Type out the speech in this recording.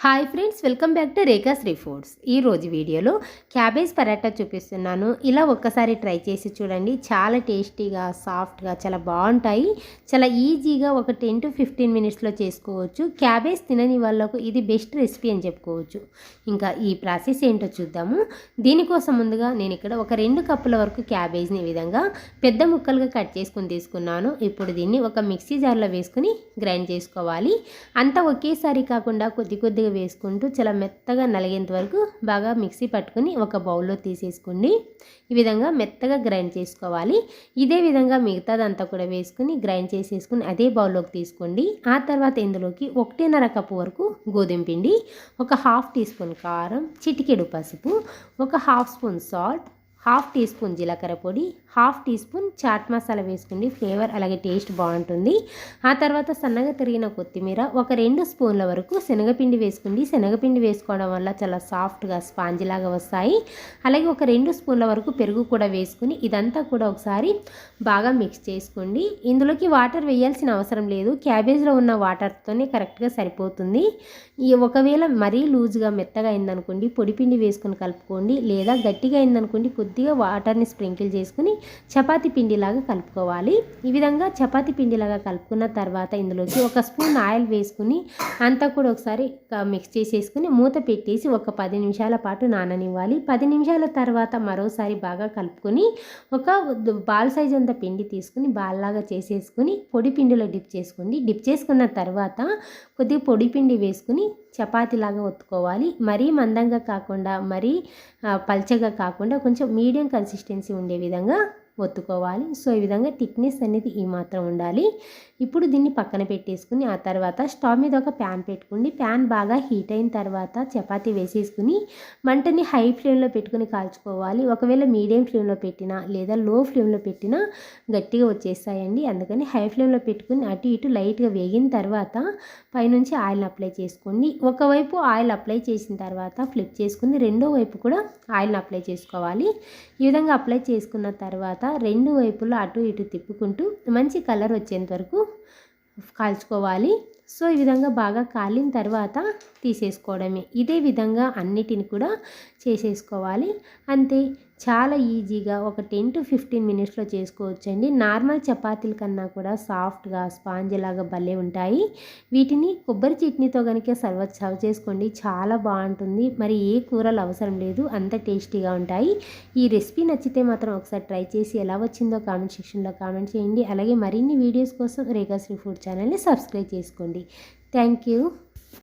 Hi friends welcome back to Rekha Sri foods ఈ రోజు వీడియోలో క్యాబేజ్ పరాటా చూపిస్తున్నాను. ఇలా ఒక్కసారి ట్రై చేసి చూడండి. చాలా టేస్టీగా సాఫ్ట్గా చాలా బాగుంటాయి. చాలా ఈజీగా ఒక టెన్ టు ఫిఫ్టీన్ మినిట్స్లో చేసుకోవచ్చు. క్యాబేజ్ తినని వాళ్ళకు ఇది బెస్ట్ రెసిపీ అని చెప్పుకోవచ్చు. ఇంకా ఈ ప్రాసెస్ ఏంటో చూద్దాము. దీనికోసం ముందుగా నేను ఇక్కడ ఒక రెండు కప్పుల వరకు క్యాబేజ్ని ఈ విధంగా పెద్ద ముక్కలుగా కట్ చేసుకుని తీసుకున్నాను. ఇప్పుడు దీన్ని ఒక మిక్సీ జార్లో వేసుకుని గ్రైండ్ చేసుకోవాలి. అంతా ఒకేసారి కాకుండా కొద్ది కొద్దిగా వేసుకుంటూ చాలా మెత్తగా నలిగేంత వరకు బాగా మిక్సీ పట్టుకుని ఒక బౌల్లో తీసేసుకోండి. ఈ విధంగా మెత్తగా గ్రైండ్ చేసుకోవాలి. ఇదే విధంగా మిగతాదంతా కూడా వేసుకుని గ్రైండ్ చేసేసుకుని అదే బౌల్లోకి తీసుకోండి. ఆ తర్వాత ఇందులోకి ఒకటిన్నర కప్పు వరకు గోధుమ పిండి ఒక హాఫ్ టీ స్పూన్ కారం చిటికెడు పసుపు ఒక half spoon salt half teaspoon జీలకర్ర పొడి half teaspoon chaat masala వేసుకోండి ఫ్లేవర్ అలాగే టేస్ట్ బాగుంటుంది. ఆ తర్వాత సన్నగా తిరిగిన కొత్తిమీర ఒక రెండు స్పూన్ల వరకు శనగపిండి వేసుకోండి శనగపిండి వేసుకోవడం వల్ల చాలా సాఫ్ట్గా స్పాంజ్ లాగా వస్తాయి. అలాగే ఒక రెండు స్పూన్ల వరకు పెరుగు కూడా వేసుకుని ఇదంతా కూడా ఒకసారి బాగా మిక్స్ చేసుకోండి. ఇందులోకి వాటర్ వేయాల్సిన అవసరం లేదు. క్యాబేజ్లో ఉన్న వాటర్తోనే కరెక్ట్గా సరిపోతుంది. ఈ ఒకవేళ మరీ లూజ్గా మెత్తగా అయిందనుకోండి పొడిపిండి వేసుకొని కలుపుకోండి లేదా గట్టిగా అయిందనుకోండి కొద్దిగా వాటర్ని స్ప్రింకిల్ చేసుకుని చపాతి పిండిలాగా కలుపుకోవాలి. ఈ విధంగా చపాతి పిండిలాగా కలుపుకున్న తర్వాత ఇందులోకి ఒక స్పూన్ ఆయిల్ వేసుకుని అంతా కూడా ఒకసారి మిక్స్ చేసేసుకుని మూత పెట్టేసి ఒక పది నిమిషాల పాటు నాననివ్వాలి. పది నిమిషాల తర్వాత మరోసారి బాగా కలుపుకొని ఒక బాల్ సైజ్ అంత పిండి తీసుకుని బాల్లాగా చేసేసుకుని పొడి పిండిలో డిప్ చేసుకోండి. డిప్ చేసుకున్న తర్వాత కొద్దిగా పొడి పిండి వేసుకుని చపాతీలాగా ఒత్తుకోవాలి. మరీ మందంగా కాకుండా మరీ పల్చగా కాకుండా కొంచెం మీడియం కన్సిస్టెన్సీ ఉండే విధంగా ఒత్తుకోవాలి. సో ఈ విధంగా థిక్నెస్ అనేది ఈ మాత్రం ఉండాలి. ఇప్పుడు దీన్ని పక్కన పెట్టేసుకుని ఆ తర్వాత స్టవ్ మీద ఒక ప్యాన్ పెట్టుకోండి. ప్యాన్ బాగా హీట్ అయిన తర్వాత చపాతి వేసేసుకుని మంటని హై ఫ్లేమ్లో పెట్టుకుని కాల్చుకోవాలి. ఒకవేళ మీడియం ఫ్లేమ్లో పెట్టినా లేదా లో ఫ్లేమ్లో పెట్టినా గట్టిగా వచ్చేస్తాయండి. అందుకని హై ఫ్లేమ్లో పెట్టుకుని అటు ఇటు లైట్గా వేగిన తర్వాత పైనుంచి ఆయిల్ అప్లై చేసుకోండి. ఒకవైపు ఆయిల్ అప్లై చేసిన తర్వాత ఫ్లిప్ చేసుకుని రెండో వైపు కూడా ఆయిల్ని అప్లై చేసుకోవాలి. ఈ విధంగా అప్లై చేసుకున్న తర్వాత తర్వాత రెండు వైపులా అటు ఇటు తిప్పుకుంటూ మంచి కలర్ వచ్చేంత వరకు కాల్చుకోవాలి. సో ఈ విధంగా బాగా కాలిన తర్వాత తీసేసుకోవడమే. ఇదే విధంగా అన్నిటిని కూడా చేసేసుకోవాలి. అంతే. చాలా ఈజీగా ఒక టెన్ టు ఫిఫ్టీన్ మినిట్స్లో చేసుకోవచ్చండి. నార్మల్ చపాతీల కన్నా కూడా సాఫ్ట్గా స్పాంజ్ లాగా భలే ఉంటాయి. వీటిని కొబ్బరి చట్నీతో కనుక సర్వ్ సర్వ్ చేసుకోండి. చాలా బాగుంటుంది. మరి ఏ కూరలు అవసరం లేదు. అంత టేస్టీగా ఉంటాయి. ఈ రెసిపీ నచ్చితే మాత్రం ఒకసారి ట్రై చేసి ఎలా వచ్చిందో కామెంట్ సెక్షన్లో కామెంట్ చేయండి. అలాగే మరిన్ని వీడియోస్ కోసం రేఖాశ్రీ ఫుడ్ ఛానల్ని సబ్స్క్రైబ్ చేసుకోండి. Thank you.